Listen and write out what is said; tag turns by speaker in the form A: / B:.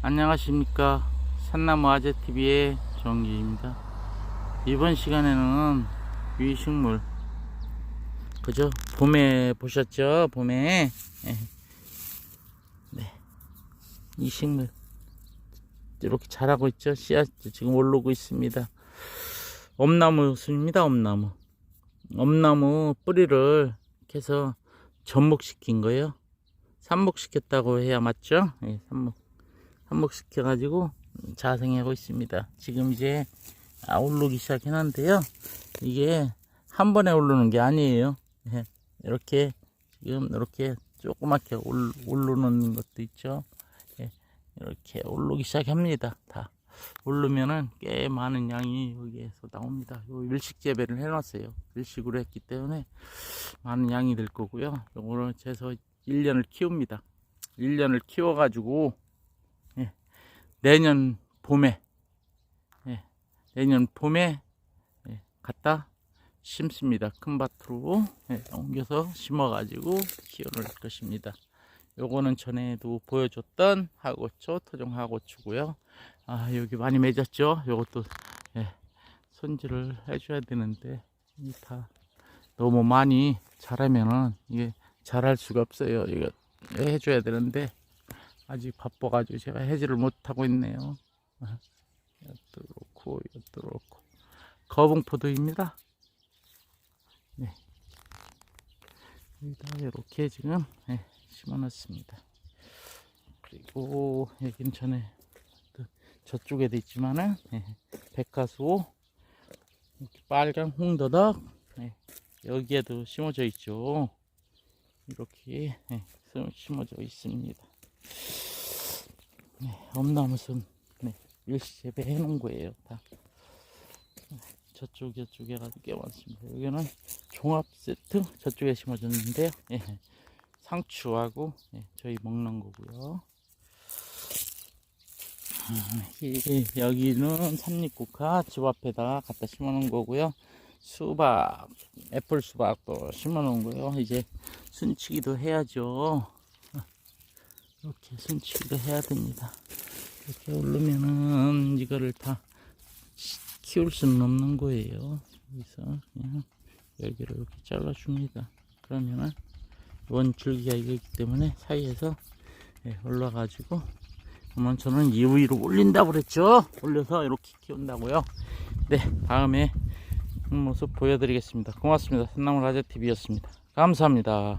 A: 안녕하십니까. 산나무 아재TV의 정기입니다. 이번 시간에는 위식물. 그죠? 봄에 보셨죠? 봄에? 예. 네. 이 식물. 이렇게 자라고 있죠? 씨앗 지금 오르고 있습니다. 엄나무 순입니다 엄나무. 엄나무 뿌리를 캐서 접목시킨 거예요. 삽목시켰다고 해야 맞죠? 예, 삽목 한목시켜 가지고 자생하고 있습니다. 지금 이제 아, 오르기 시작했는데요. 이게 한 번에 오르는 게 아니에요. 예, 이렇게 지금 이렇게 조그맣게 올, 오르는 것도 있죠. 예, 이렇게 오르기 시작합니다. 다 오르면은 꽤 많은 양이 여기에서 나옵니다. 요 일식 재배를 해 놨어요. 일식으로 했기 때문에 많은 양이 될 거고요. 요거를 재서 1년을 키웁니다. 1년을 키워 가지고 내년 봄에 예, 내년 봄에 예, 갖다 심습니다. 큰 밭으로 예, 옮겨서 심어가지고 키워낼 것입니다. 요거는 전에도 보여줬던 하고초, 토종 하고추고요. 아 여기 많이 맺었죠. 요것도 예, 손질을 해줘야 되는데 이다 너무 많이 자라면은 이게 자랄 수가 없어요. 이거 해줘야 되는데 아직 바빠가지고 제가 해지를 못하고 있네요. 이것도 그렇고 이것도 그렇고 거봉포도입니다. 네. 여기다 이렇게 지금 네, 심어놨습니다. 그리고 여긴 전에 또 저쪽에도 있지만은 네, 백화수 빨간 홍더덕 네, 여기에도 심어져 있죠. 이렇게 네, 심어져 있습니다. 네, 엄나무순 네, 일시 재배해 놓은 거예요. 다 저쪽 저쪽에 가지고 꽤 많습니다. 여기는 종합 세트 저쪽에 심어졌는데요. 예, 상추하고 예, 저희 먹는 거고요. 음, 이- 여기는 삼립국화 집 앞에다 갖다 심어 놓은 거고요. 수박, 애플 수박도 심어 놓은 거요. 이제 순치기도 해야죠. 이렇게 순치기도 해야 됩니다. 이렇게 오르면은 이거를 다 키울 수는 없는 거예요. 그래서 그냥 여기를 이렇게 잘라줍니다. 그러면은 원 줄기가 이거기 때문에 사이에서 예, 올라가지고 그러면 저는 이 위로 올린다고 그랬죠. 올려서 이렇게 키운다고요. 네, 다음에 모습 보여드리겠습니다. 고맙습니다. 산나물 라자 TV였습니다. 감사합니다.